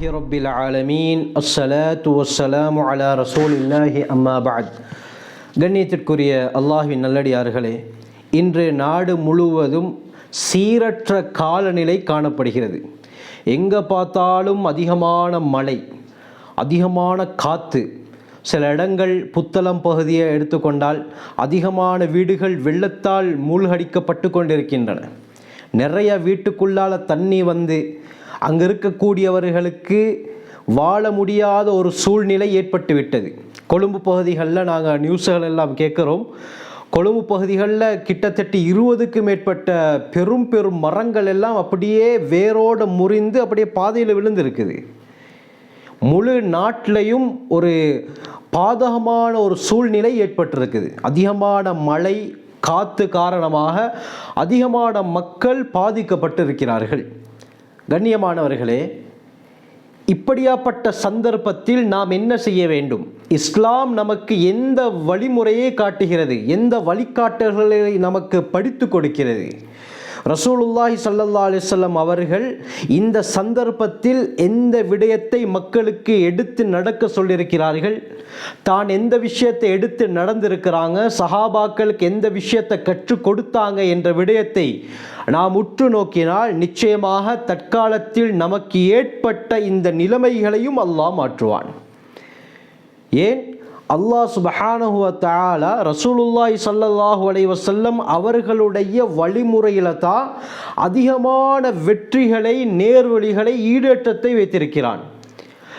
رب العالمين الصلاة والسلام على رسول الله أما بعد கண்ணியத்திற்குரிய அல்லாஹின் நல்லடியார்களே இன்று நாடு முழுவதும் சீரற்ற காலநிலை காணப்படுகிறது எங்கே பார்த்தாலும் அதிகமான மழை அதிகமான காற்று சில இடங்கள் புத்தளம் பகுதியை எடுத்துக்கொண்டால் அதிகமான வீடுகள் வெள்ளத்தால் மூழ்கடிக்கப்பட்டு கொண்டிருக்கின்றன நிறைய வீட்டுக்குள்ளால தண்ணி வந்து அங்கே இருக்கக்கூடியவர்களுக்கு வாழ முடியாத ஒரு சூழ்நிலை ஏற்பட்டு விட்டது கொழும்பு பகுதிகளில் நாங்கள் நியூஸ்கள் எல்லாம் கேட்குறோம். கொழும்பு பகுதிகளில் கிட்டத்தட்ட இருபதுக்கு மேற்பட்ட பெரும் பெரும் மரங்கள் எல்லாம் அப்படியே வேரோடு முறிந்து அப்படியே பாதையில் விழுந்திருக்குது. முழு நாட்டிலையும் ஒரு பாதகமான ஒரு சூழ்நிலை ஏற்பட்டிருக்குது. அதிகமான மழை காற்று காரணமாக அதிகமான மக்கள் பாதிக்கப்பட்டிருக்கிறார்கள். கண்ணியமானவர்களே இப்படியாப்பட்ட சந்தர்ப்பத்தில் நாம் என்ன செய்ய வேண்டும்? இஸ்லாம் நமக்கு எந்த வழிமுறையை காட்டுகிறது? எந்த வழிகாட்டல்களை நமக்கு படித்து கொடுக்கிறது? ரசூலுல்லாஹி சல்லா அலிசல்லம் அவர்கள் இந்த சந்தர்ப்பத்தில் எந்த விடயத்தை மக்களுக்கு எடுத்து நடக்க சொல்லியிருக்கிறார்கள்? தான் எந்த விஷயத்தை எடுத்து நடந்திருக்கிறாங்க? சஹாபாக்களுக்கு எந்த விஷயத்தை கற்றுக் கொடுத்தாங்க என்ற விடயத்தை நாம் உற்று நோக்கினால் நிச்சயமாக தற்காலத்தில் நமக்கு ஏற்பட்ட இந்த நிலைமைகளையும் அல்லாஹ் மாற்றுவான். ஏன்? அல்லாஹ் சுபஹானஹுவ தஆலா ரசூலுல்லாஹி ஸல்லல்லாஹு அலைஹி அவர்களுடைய வழிமுறையில் தான் அதிகமான வெற்றிகளை நேர்வழிகளை ஈடேற்றத்தை வைத்திருக்கிறான்.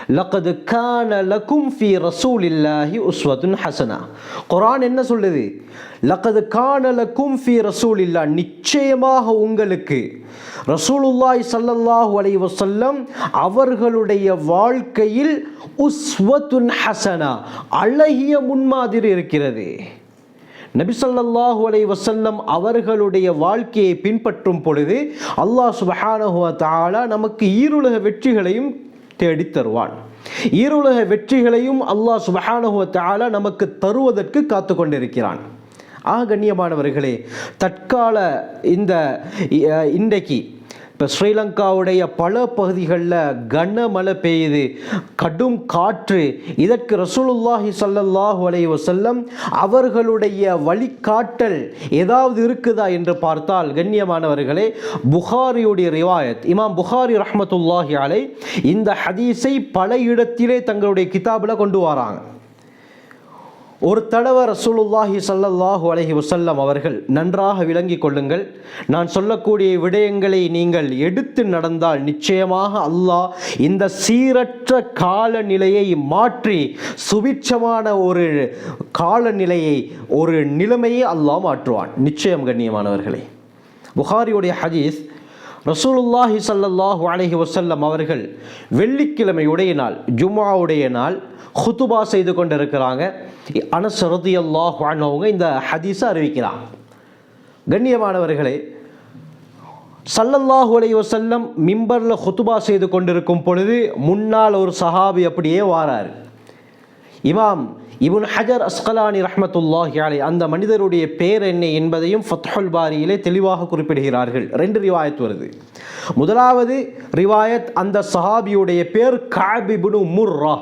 லக்கது கான லக்கும் ஃபி ரசூலில்லாஹி உஸ்வதுன் ஹசனா குரான் என்ன சொல்லுது? லக்கது கான லக்கும் ஃபி ரசூலில்லா நிச்சயமாக உங்களுக்கு. ரசூலுல்லாய் சல்லல்லாஹு அலை வசல்லம் அவர்களுடைய வாழ்க்கையில் உஸ்வத்துன் ஹசனா அழகிய முன்மாதிரி இருக்கிறது. நபி ஸல்லல்லாஹு வசல்லம் அவர்களுடைய வாழ்க்கையை பின்பற்றும் பொழுது அல்லாஹ் சுபஹானஹுவ தாலா நமக்கு ஈருலக வெற்றிகளையும் தேடித் தருவான் ஈருலக வெற்றிகளையும் அல்லாஹ் சுப்ஹானஹு நமக்கு தருவதற்கு காத்து கொண்டிருக்கிறான் ஆ கண்ணியமானவர்களே தற்கால இந்த இன்றைக்கு இப்போ ஸ்ரீலங்காவுடைய பல பகுதிகளில் கனமழை பெய்யுது கடும் காற்று. இதற்கு ரசூலுல்லாஹி சல்லல்லாஹு அலைய வசல்லம் அவர்களுடைய வழிகாட்டல் ஏதாவது இருக்குதா என்று பார்த்தால் கண்ணியமானவர்களே புகாரியுடைய ரிவாயத் இமாம் புகாரி ரஹமத்துல்லாஹி அலை இந்த ஹதீஸை பல இடத்திலே தங்களுடைய கிதாபில் கொண்டு வராங்க. ஒரு தடவை ரசூலுல்லாஹி ஸல்லல்லாஹு அலஹி வசல்லம் அவர்கள் நன்றாக விளங்கிக் கொள்ளுங்கள். நான் சொல்லக்கூடிய விடயங்களை நீங்கள் எடுத்து நடந்தால் நிச்சயமாக அல்லாஹ் இந்த சீரற்ற காலநிலையை மாற்றி சுபிட்சமான ஒரு காலநிலையை ஒரு நிலைமையை அல்லாஹ் மாற்றுவான். நிச்சயம் கண்ணியமானவர்களே. புகாரியுடைய ஹதீஸ் ரசூலுல்லாஹி சல்லாஹூ அலஹி வசல்லம் அவர்கள் வெள்ளிக்கிழமையுடைய நாள் ஜுமாவுடைய நாள் ஹுதுபா செய்து கொண்டிருக்கிறாங்க. அனஸ் ரதியல்லாஹு அன்ஹு அவங்க இந்த ஹதீஸை அறிவிக்கிறான். கண்ணியமானவர்களே சல்லல்லாஹு அலைய வசல்லம் மிம்பரில் ஹுதுபா செய்து கொண்டிருக்கும் பொழுது முன்னால் ஒரு சஹாபி அப்படியே வாரார். இமாம் இவன் ஹஜர் அஸ்கலானி ரஹமத்துல்லாஹி அலை அந்த மனிதருடைய பேர் என்ன என்பதையும் ஃபத்ஹுல் பாரியிலே தெளிவாக குறிப்பிடுகிறார்கள். ரெண்டு ரிவாயத் வருது. முதலாவது ரிவாயத் அந்த சஹாபியுடைய பேர் காபிபுனு முர்ரா.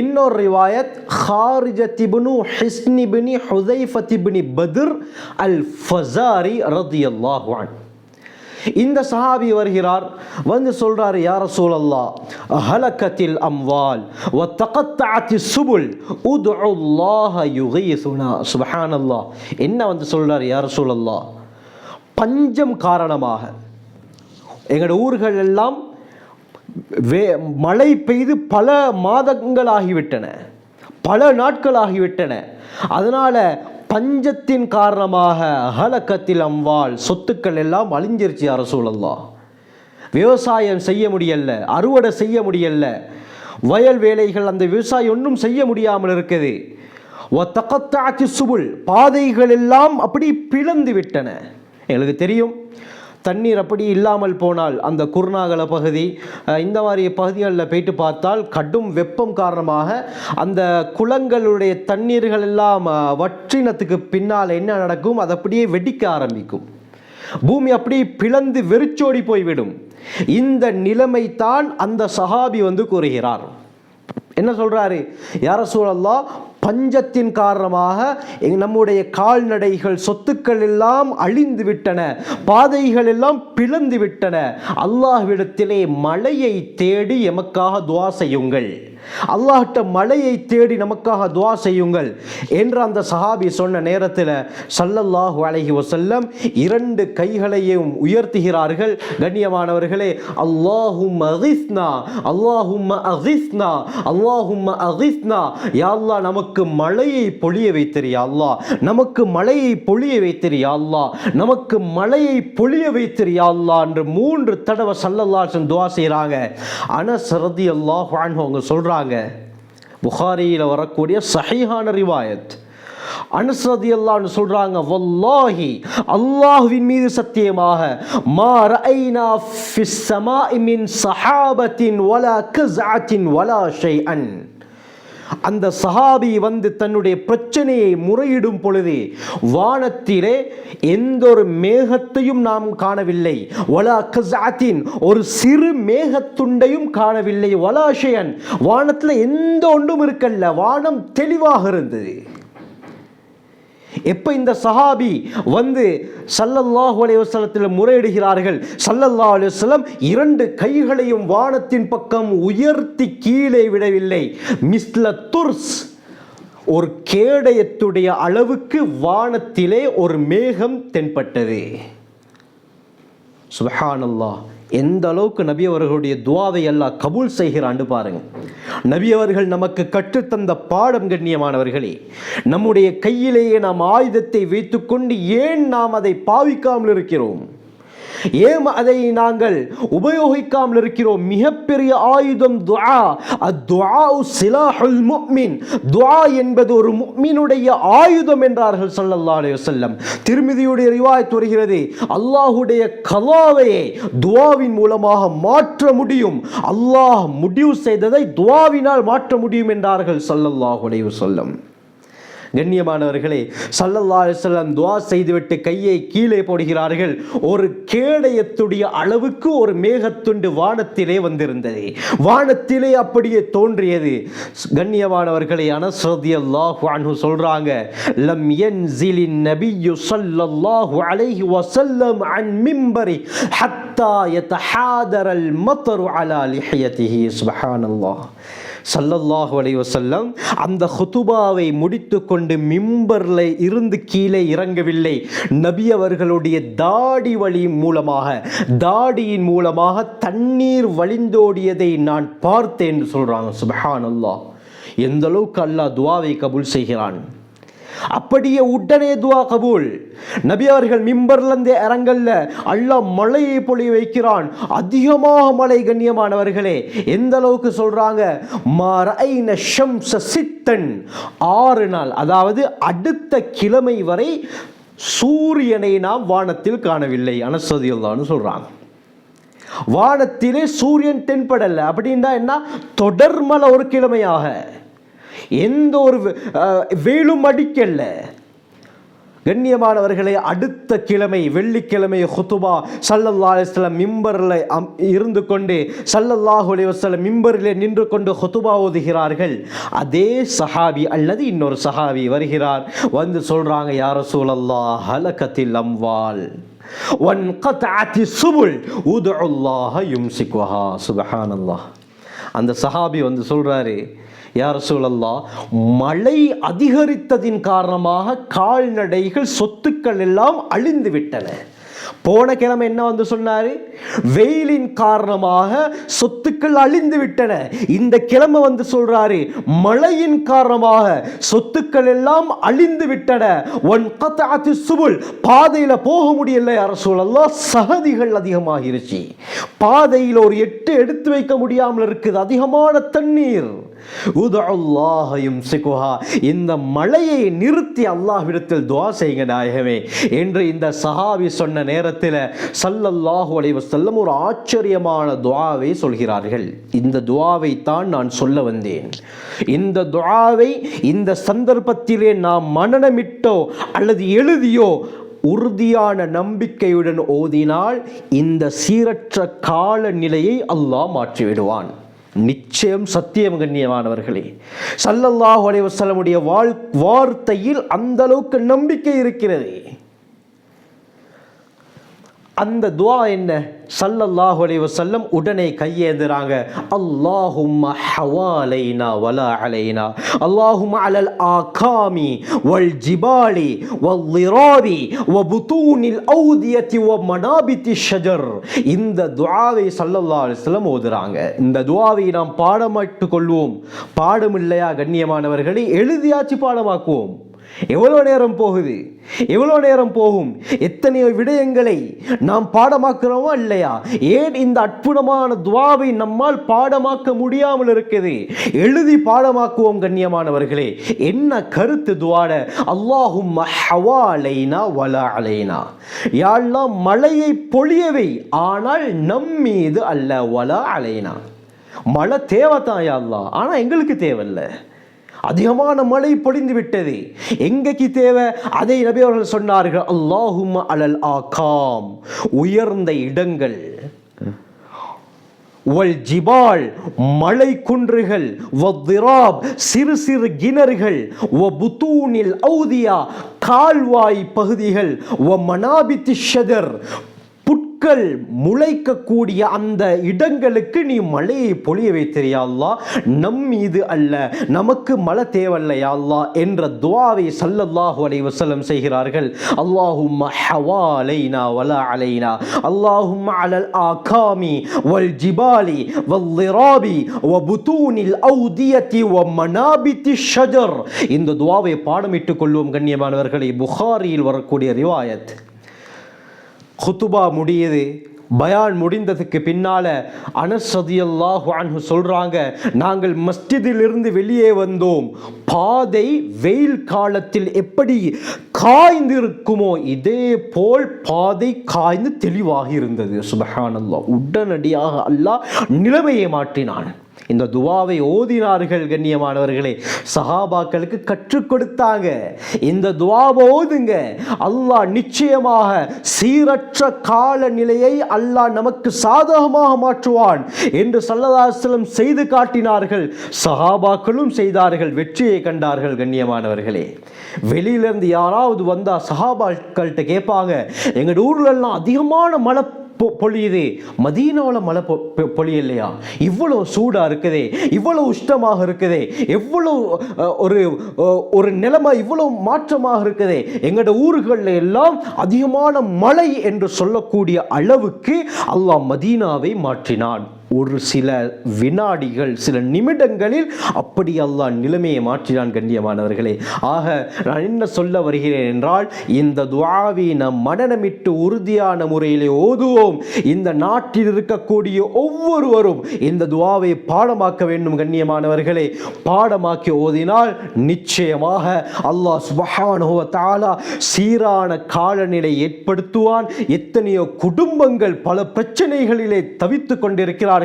இன்னொரு ரிவாயத் ஹாரிஜத்திபுனு ஹிஸ்னிபினி ஹுதைஃபத்திபினி பதிர் அல் ஃபசாரி ரதியல்லாஹு இந்த சஹாபி வருகிறார். வந்து சொல்றாரு யார சூழல்லா ஹலக்கத்தில் அம்வால் வ சுபுல் உதுல்லாஹ யுகைசுனா. சுபஹானல்லாஹ். என்ன வந்து சொல்றாரு யார சூழல்லா பஞ்சம் காரணமாக எங்களோட ஊர்கள் எல்லாம் வே மழை பெய்து பல மாதங்கள் ஆகிவிட்டன பல நாட்கள் ஆகிவிட்டன அதனால பஞ்சத்தின் காரணமாக அகலக்கத்தில் அம்வாள் சொத்துக்கள் எல்லாம் அழிஞ்சிருச்சு அரசூழல்லா விவசாயம் செய்ய முடியல அறுவடை செய்ய முடியல வயல் வேலைகள் அந்த விவசாயம் ஒன்றும் செய்ய முடியாமல் இருக்குது. ஒத்தகத்தாச்சி சுபுல் பாதைகள் எல்லாம் அப்படி பிளந்து விட்டன. எங்களுக்கு தெரியும் தண்ணீர் அப்படி இல்லாமல் போனால் அந்த குருநாகல பகுதி இந்த மாதிரி பகுதிகளில் போயிட்டு பார்த்தால் கடும் வெப்பம் காரணமாக அந்த குளங்களுடைய தண்ணீர்கள் எல்லாம் வற்றினத்துக்கு பின்னால் என்ன நடக்கும்? அது அப்படியே வெடிக்க ஆரம்பிக்கும். பூமி அப்படியே பிளந்து வெறிச்சோடி போய்விடும். இந்த நிலைமை தான் அந்த சஹாபி வந்து கூறுகிறார். என்ன சொல்றாரு? யார சூழல்லா பஞ்சத்தின் காரணமாக நம்முடைய கால்நடைகள் சொத்துக்கள் எல்லாம் அழிந்து விட்டன. பாதைகள் எல்லாம் பிளந்து விட்டன. அல்லாஹ்விடத்திலே மழையை தேடி எமக்காக துவா செய்யுங்கள். அல்லாஹ்ட்ட மழையை தேடி நமக்காக துவா செய்யுங்கள் என்று அந்த சஹாபி சொன்ன நேரத்தில் சல்லல்லாஹு அலஹி வசல்லம் இரண்டு கைகளையும் உயர்த்துகிறார்கள். கண்ணியமானவர்களே அல்லாஹும் அகிஸ்னா அல்லாஹும் அகிஸ்னா அல்லாஹும் அகிஸ்னா. யாழ்லா நமக்கு மழையை பொழிய வைத்திரு யா அல்லாஹ். நமக்கு மழையை பொழிய வைத்திரு யா அல்லாஹ். நமக்கு மழையை பொழிய வைத்திரு யா அல்லாஹ் என்று மூன்று தடவை சல்லல்லாசன் துவா செய்கிறாங்க அனசரதி அல்லாஹ் அன்ஹு சொல்கிறாங்க சொல்றாங்க. புகாரியில் வரக்கூடிய சஹீஹான ரிவாயத். அனஸ் ரதியல்லாஹு சொல்றாங்க வல்லாஹி அல்லாஹ்வின் மீது சத்தியமாக மா ரஐனா ஃபிஸ் ஸமாஇ மின் ஸஹாபத்தின் வலா கஸ்அத்தின் வலா ஷைஅன். அந்த சஹாபி வந்து தன்னுடைய பிரச்சனையை முறையிடும் பொழுது வானத்திலே எந்த ஒரு மேகத்தையும் நாம் காணவில்லை. வலா கசாத்தின் ஒரு சிறு மேகத்துண்டையும் காணவில்லை. வலாஷயன் வானத்தில் எந்த ஒன்றும் இருக்கல்ல. வானம் தெளிவாக இருந்தது. எப்போ இந்த சஹாபி வந்து சல்லல்லாஹு அலைஹி முறையிடுகிறார்கள்? சல்லல்லா அலுவலம் இரண்டு கைகளையும் வானத்தின் பக்கம் உயர்த்தி கீழே விடவில்லை. மிஸ்ல துர்ஸ் ஒரு கேடயத்துடைய அளவுக்கு வானத்திலே ஒரு மேகம் தென்பட்டது. சுபஹானல்லாஹ். எந்த அளவுக்கு நபி அவர்களுடைய துவாவை எல்லாம் கபூல் செய்கிறான்னு பாருங்க. நபி அவர்கள் நமக்கு கற்றுத்தந்த பாடம் கண்ணியமானவர்களே நம்முடைய கையிலேயே நாம் ஆயுதத்தை வைத்துக்கொண்டு ஏன் நாம் அதை பாவிக்காமல் இருக்கிறோம்? ஏன் அதை நாங்கள் உபயோகிக்காமல் இருக்கிறோம். மிகப்பெரிய ஆயுதம் துஆ. சிலாஹுல் துஆ என்பது ஒரு முக்மினுடைய ஆயுதம் என்றார்கள் சல்லல்லா அலி வசல்லம் திருமதியுடைய ரிவாயத் வருகிறது. அல்லாஹுடைய கலாவையை துவாவின் மூலமாக மாற்ற முடியும். அல்லாஹ் முடிவு செய்ததை துவாவினால் மாற்ற முடியும் என்றார்கள் சல்லல்லாஹுடைய சொல்லம் கண்ணியமானவர்களே சல்லல்லா அலிஸ்லாம் துவா செய்துவிட்டு கையை கீழே போடுகிறார்கள். ஒரு கேடயத்துடைய அளவுக்கு ஒரு மேகத்துண்டு வானத்திலே வந்திருந்தது. வானத்திலே அப்படியே தோன்றியது. கண்ணியமானவர்களை அனஸ்ரதி அல்லாஹு அன்ஹு சொல்றாங்க லம் யன்சிலின் நபியு ஸல்லல்லாஹு அலைஹி வசல்லம் அன் மிம்பரி ஹத்தா யதஹாதரல் மத்தரு அலா லிஹியதிஹி. சுப்ஹானல்லாஹ். சல்லல்லாஹு அலி வசல்லம் அந்த ஹுதுபாவை முடித்து கொண்டு மிம்பரில் இருந்து கீழே இறங்கவில்லை. நபி அவர்களுடைய தாடி வழி மூலமாக தாடியின் மூலமாக தண்ணீர் வழிந்தோடியதை நான் பார்த்தேன் சொல்கிறாங்க சுபஹான் அல்லாஹ் எந்த அளவுக்கு அல்லாஹ் துவாவை கபூல் செய்கிறான். அப்படியே உடனே துவா கபூல். நபி அவர்கள் மிம்பர்லேருந்து இறங்கல்ல அல்லாஹ் மழையை பொழி வைக்கிறான். அதிகமாக மழை கண்ணியமானவர்களே எந்த அளவுக்கு சொல்றாங்க? மரைன ஷம்ச சித்தன். ஆறு நாள் அதாவது அடுத்த கிழமை வரை சூரியனை நாம் வானத்தில் காணவில்லை. அனசதியுள்ளான்னு சொல்றாங்க. வானத்திலே சூரியன் தென்படல. அப்படின்னா என்ன? தொடர்மல ஒரு கிழமையாக. எந்த ஒரு வேலும் அடிக்கல்ல. கண்ணியமானவர்களை கண்ணியமானவர்களே அடுத்த கிழமை வெள்ளிக்கிழமை ஹுத்துபா சல்லல்லா அலிஸ்லாம் மிம்பரில் இருந்து கொண்டு சல்லல்லாஹு அலைஹி மிம்பரிலே நின்று கொண்டு ஹுத்துபா ஓதுகிறார்கள். அதே சஹாபி அல்லது இன்னொரு சஹாபி வருகிறார். வந்து சொல்கிறாங்க யார சூழல்லா ஹலகத்தில் அம்வால் ஒன் கத்தாத்தி சுபுல் உதுல்லாஹ யும்சிக்வஹா. சுபஹானல்லாஹ். அந்த சஹாபி வந்து சொல்கிறாரு யார் சூழல்லா மழை அதிகரித்ததின் காரணமாக கால்நடைகள் சொத்துக்கள் எல்லாம் அழிந்து விட்டன. போன கிழமை என்ன வந்து சொன்னாரு? வெயிலின் காரணமாக சொத்துக்கள் அழிந்து விட்டன. இந்த கிழமை வந்து சொல்றாரு மழையின் காரணமாக சொத்துக்கள் எல்லாம் அழிந்து விட்டன. ஒன் கத்தாத்தி சுபுல் பாதையில போக முடியல அரசூழல்லாம் சகதிகள் அதிகமாகிருச்சு. பாதையில் ஒரு எட்டு எடுத்து வைக்க முடியாமல் இருக்குது அதிகமான தண்ணீர். உதல்லாஹையும் சிகுஹா இந்த மழையை நிறுத்தி அல்லாஹ்விடத்தில் துவா செய்யுங்க நாயகமே. என்று இந்த சஹாபி சொன்ன நேரத்தில் சல்லல்லாஹு அலைவ செல்லம் ஒரு ஆச்சரியமான துவாவை சொல்கிறார்கள். இந்த துவாவை தான் நான் சொல்ல வந்தேன். இந்த துவாவை இந்த சந்தர்ப்பத்திலே நாம் மனநமிட்டோ அல்லது எழுதியோ உறுதியான நம்பிக்கையுடன் ஓதினால் இந்த சீரற்ற கால நிலையை அல்லாஹ் மாற்றிவிடுவான். நிச்சயம் சத்தியம் கண்ணியமானவர்களே. சல்லல்லாஹு சொல்ல முடிய வாழ் வார்த்தையில் அந்த அளவுக்கு நம்பிக்கை இருக்கிறது. அந்த துவா என்ன? சல்லல்லாஹு அலைஹி வசல்லம் உடனே கையேந்துறாங்க. அல்லாஹும்ம ஹவாலைனா வலா அலைனா. அல்லாஹும்ம அலல் ஆகாமி வல் ஜிபாலி வல் லிராபி வ புதூனில் ஔதியத்தி வ மனாபித்தி ஷஜர். இந்த துஆவை சல்லல்லாஹு அலைஹி வஸல்லம் ஓதுறாங்க. இந்த துஆவை நாம் பாடமாட்டு கொள்வோம். பாடம் இல்லையா கண்ணியமானவர்களை? எழுதியாச்சு பாடமாக்குவோம். எவ்வளோ நேரம் போகுது? எவ்வளோ நேரம் போகும்? எத்தனையோ விடயங்களை நாம் பாடமாக்குறோமா இல்லையா? ஏன் இந்த அற்புதமான துவாவை நம்மால் பாடமாக்க முடியாமல் இருக்குது? எழுதி பாடமாக்குவோம் கண்ணியமானவர்களே. என்ன கருத்து துவாட? அல்லாஹும் ஹவா அலைனா வலா அலைனா. யாழ்லாம் மழையை பொழியவை ஆனால் நம் மீது அல்ல வலா அலைனா. மழை தேவைத்தான் யாழ்லாம் ஆனால் எங்களுக்கு தேவையில்லை. அதிகமான மழை பொழிந்து விட்டது. எங்கக்கு தேவை? அதை நபி அவர்கள் சொன்னார்கள் அல்லாஹும் அலல் ஆகாம். உயர்ந்த இடங்கள். வல் ஜிபால் மலை குன்றுகள் வத்திராப் சிறு சிறு கிணறுகள் வ புத்தூனில் ஔதியா கால்வாய் பகுதிகள் வ மனாபித்தி ஷதர் புட்கள் முளைக்கக்கூடிய அந்த இடங்களுக்கு நீ மழையை பொழிய வைத்திரியா நம் மீது அல்ல நமக்கு மழை தேவையில்லையா என்ற துவாவை சல்லல்லாஹு அலை வசலம் செய்கிறார்கள். அல்லாஹும் ஹவா அலைனா வலா அலைனா. அல்லாஹும் அலல் ஆகாமி வல் ஜிபாலி வல் லிராபி வ புதூனில் ஔதியத்தி வ மனாபித்தி ஷஜர். இந்த துவாவை பாடமிட்டுக் கொள்வோம் கண்ணியமானவர்களை. புகாரியில் வரக்கூடிய ரிவாயத். குத்துபா முடியுது. பயான் முடிந்ததுக்கு பின்னால அனசதியல்லாஹ் அன்ஹு சொல்றாங்க நாங்கள் மஸ்ஜிதிலிருந்து வெளியே வந்தோம். பாதை வெயில் காலத்தில் எப்படி காய்ந்திருக்குமோ இதே போல் பாதை காய்ந்து தெளிவாக இருந்தது. சுபஹானல்லா உடனடியாக அல்லாஹ் நிலைமையை மாற்றினான். இந்த துவாவை ஓதினார்கள் கண்ணியமானவர்களே. சஹாபாக்களுக்கு கற்றுக் கொடுத்தாங்க. இந்த துவாவை ஓதுங்க. அல்லாஹ் நிச்சயமாக சீரற்ற கால நிலையை அல்லாஹ் நமக்கு சாதகமாக மாற்றுவான் என்று சல்லதாசலம் செய்து காட்டினார்கள். சஹாபாக்களும் செய்தார்கள். வெற்றியை கண்டார்கள் கண்ணியமானவர்களே. வெளியிலிருந்து யாராவது வந்தால் சஹாபாக்கள்கிட்ட கேட்பாங்க. எங்கள் ஊர்லெல்லாம் அதிகமான மழை பொழியுது. மதீனாவில் மழை பொ- பொ- பொழியலையா? இவ்வளோ சூடாக இருக்குதே. இவ்வளோ உஷ்டமாக இருக்குதே. எவ்வளோ ஒரு ஒரு நிலைமை இவ்வளோ மாற்றமாக இருக்குதே. எங்களோட ஊர்களில் எல்லாம் அதிகமான மழை என்று சொல்லக்கூடிய அளவுக்கு அல்லாஹ் மதீனாவை மாற்றினான். ஒரு சில வினாடிகள் சில நிமிடங்களில் அப்படி அல்லாஹ் நிலைமையை மாற்றினான் கண்ணியமானவர்களே. ஆக நான் என்ன சொல்ல வருகிறேன் என்றால் இந்த துவாவை நம் மனநமிட்டு உறுதியான முறையிலே ஓதுவோம். இந்த நாட்டில் இருக்கக்கூடிய ஒவ்வொருவரும் இந்த துவாவை பாடமாக்க வேண்டும் கண்ணியமானவர்களே. பாடமாக்கி ஓதினால் நிச்சயமாக அல்லாஹ் சுபஹானஹு தாலா சீரான காலநிலை ஏற்படுத்துவான். எத்தனையோ குடும்பங்கள் பல பிரச்சனைகளிலே தவித்துக் கொண்டிருக்கிறார்கள்.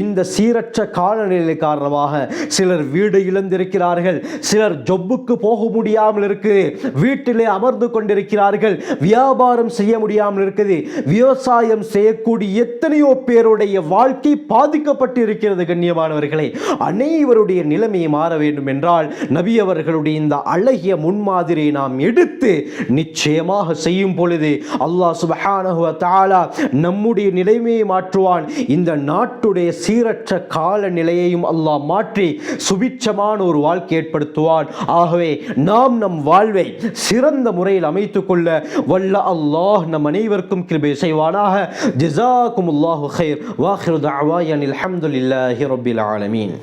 இந்த சீரற்ற காலநிலை காரணமாக சிலர் வீடு இழந்திருக்கிறார்கள். சிலர் ஜொப்புக்கு போக முடியாமல் இருக்குது. வீட்டிலே அமர்ந்து கொண்டிருக்கிறார்கள். வியாபாரம் செய்ய முடியாமல் இருக்குது. விவசாயம் செய்யக்கூடிய எத்தனையோ பேருடைய வாழ்க்கை பாதிக்கப்பட்டு இருக்கிறது கண்ணியமானவர்களே. அனைவருடைய நிலைமையை மாற வேண்டும் என்றால் நபி அவர்களுடைய இந்த அழகிய முன்மாதிரியை நாம் எடுத்து நிச்சயமாக செய்யும் பொழுது அல்லாஹ் சுபஹானஹு நம்முடைய நிலைமையை மாற்றுவான். இந்த நாட்டு நாட்டுடைய சீரற்ற கால நிலையையும் அல்லாஹ் மாற்றி சுபிட்சமான ஒரு வாழ்க்கை ஏற்படுத்துவான். ஆகவே நாம் நம் வாழ்வை சிறந்த முறையில் அமைத்துக் கொள்ள வல்ல அல்லாஹ் நம் அனைவருக்கும் கிருபை செய்வானாக. ஜிசாக்கும் அல்லாஹு ஹைர் வாஹிரு தஅவாயன் அல்ஹம்துலில்லாஹி ரப்பில் ஆலமீன்.